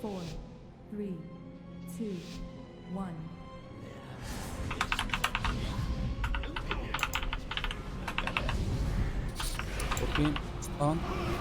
four, three, two, one. Okay, on.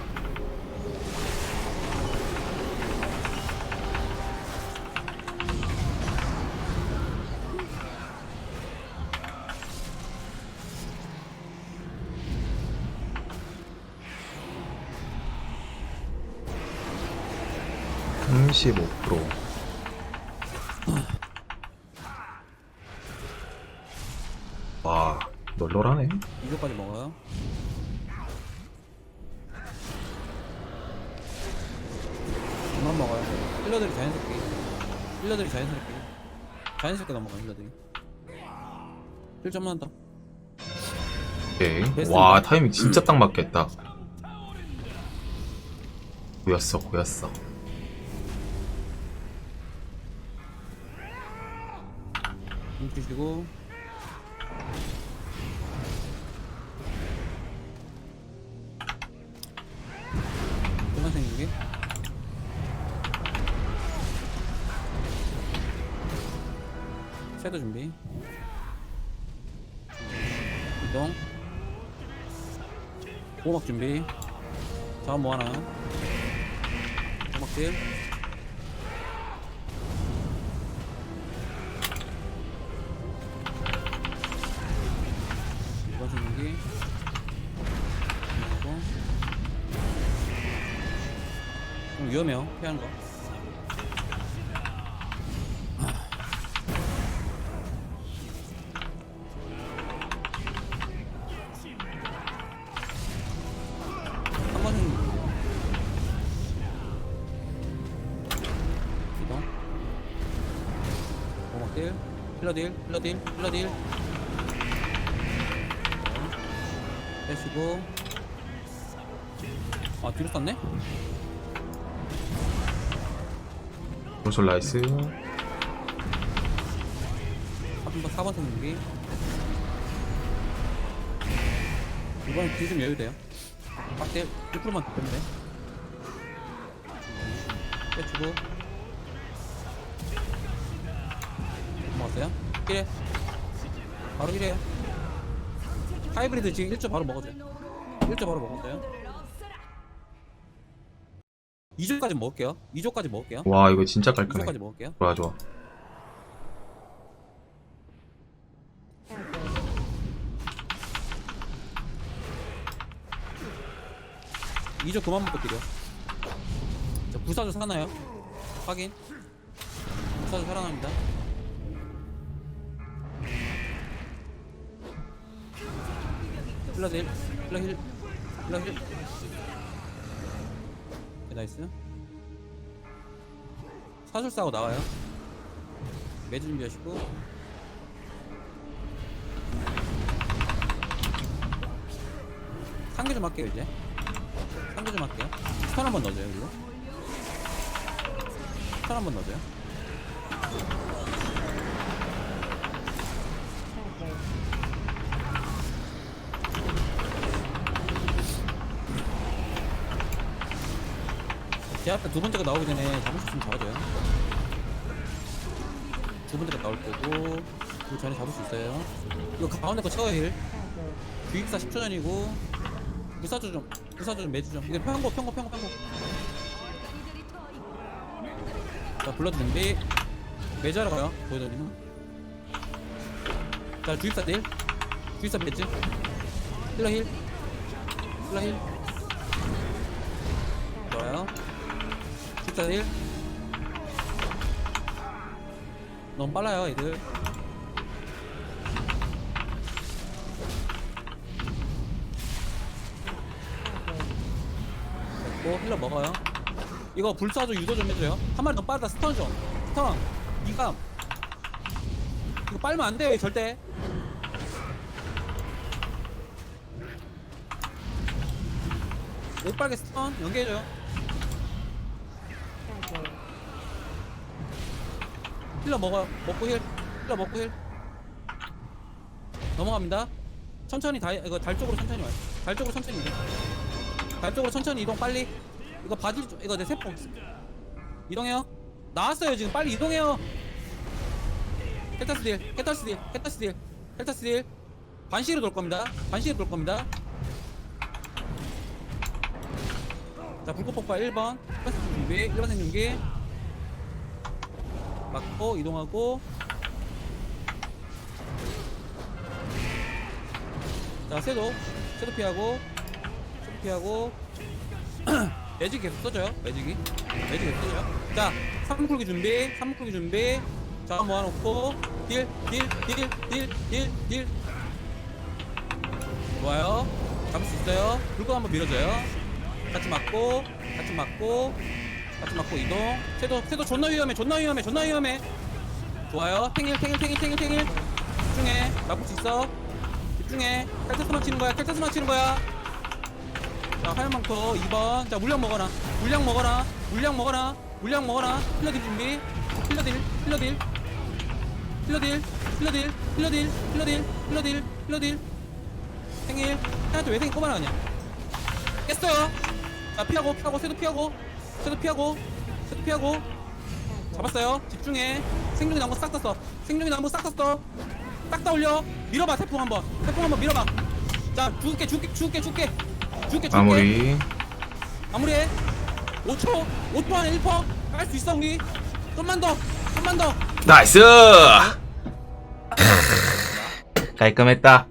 35%와 널널하네. 이거까지 먹어요? 그만 먹어요. 힐러들이 자연스럽게. 힐러들이 자연스럽게. 자연스럽게 넘어가 힐러들이. 1점 만한다 오케이. 와 타이밍 진짜 딱 맞겠다. 고였어 고였어. 힘 주시고. 그만 생긴 게? 섀도 준비. 이동. 보호막 준비. 자원 뭐 하나? 보호막 딜 위험해요 피하는 거. 한 번은 이동. 오막딜. 힐러딜 힐러딜 힐러딜. 빼시고. 아 뒤로 쐈네? 콘솔 나이스. 4번, 4번 생기. 이번엔 뒤좀 여유 돼요. 빡대 1%만 더 빼면 돼. 빼주고. 먹었어요? 1회. 바로 1회. 하이브리드 지금 1조 바로 먹어줘요. 1조 바로 먹었어요 2조까지 먹을게요 2조까지 먹을게요 와 이거 진짜 깔끔해 2조까지 먹을게요 좋아 좋아 이조 그만 먹고 드려. 자, 불사조 사나요? 확인. 불사조 살아납니다. 힐러 딜, 힐러 힐, 힐러 힐. 네, 나이스. 사술사하고 나와요. 매주 준비하시고. 상계 좀 할게요, 이제. 상대 좀 할게요. 스턴 한번 넣어줘요, 그리고. 스턴 한번 넣어줘요. 제 앞에 두 번째가 나오기 전에 잡을 수 있으면 잡아줘요. 두 번째가 나올 거고, 그 전에 잡을 수 있어요. 이거 가운데 거 채워요, 힐. 주입사 10초 전이고, 무사조 좀, 무사조 좀 매주 좀. 이거 평고, 평고, 평고, 평고. 자, 불러 준비. 매주하러 가요, 보여드리면. 자, 주입사 딜. 주입사 매주. 힐러 힐. 힐러 힐. 좋아요. 주입사 딜. 너무 빨라요, 애들. 됐고 힐러 먹어요? 이거 불사조 유도 좀 해줘요. 한 마리 더 빠르다 스턴 좀 스턴 이감. 이거 빨면 안 돼요 절대. 못 빨게 스턴 연계해줘요 힐러 먹어요. 먹고 힐. 힐러 먹고 힐. 넘어갑니다. 천천히 다 이거 달 쪽으로 천천히 와요. 달 쪽으로 천천히 이동. 달 쪽으로 천천히 이동 빨리. 이거 바질 좀 이거 내 세포. 이동해요. 나왔어요 지금. 빨리 이동해요. 켈타스 딜 켈타스 딜 켈타스 딜 켈타스 딜. 반시로 돌 겁니다. 반시로 돌 겁니다. 자 불꽃 폭파 1번. 1번 생존 준비. 1번 생존기 맞고 이동하고. 자 쇄도 쇄도 피하고 쇄도 피하고. 매직 계속 써줘요 매직이. 매직 계속 써줘요. 자 3분 쿨기 준비 3분 쿨기 준비. 자 모아놓고. 딜딜딜딜딜딜딜 좋아요. 잡을 수 있어요. 불꽃 한번 밀어줘요. 같이 맞고 같이 맞고 같이 맞고 이동. 쇄도 쇄도 존나 위험해 존나 위험해 존나 위험해. 좋아요. 탱일 탱일 탱일 탱일 탱일. 집중해. 막을 수 있어. 집중해. 캘터스만 치는 거야 캘터스만 치는 거야. 자 화염망토 2번. 자 물량 먹어라. 물량 먹어라. 물량 먹어라. 물량 먹어라. 힐러딜 준비. 힐러딜 힐러딜. 힐러딜 힐러딜 힐러딜 힐러딜 힐러딜 힐러딜. 생일. 해한테 왜 생일 꼽아나가냐? 깼어요. 자 피하고 피하고 쇠도 피하고 쇠도 피하고 쇠도 피하고. 잡았어요. 집중해. 생존이 나온 거싹 땄어. 생존이 나온 거싹 땄어. 싹 다 올려. 밀어봐 태풍 한번. 태풍 한번 밀어봐. 자 죽을게 죽을게 죽을게 죽을게. 죽을게 죽을게. 마무리. 마무리해. 5초 5초 안에 1퍼. 할수 있어 우리 좀만 더 좀만 더. 나이스! 깔끔했다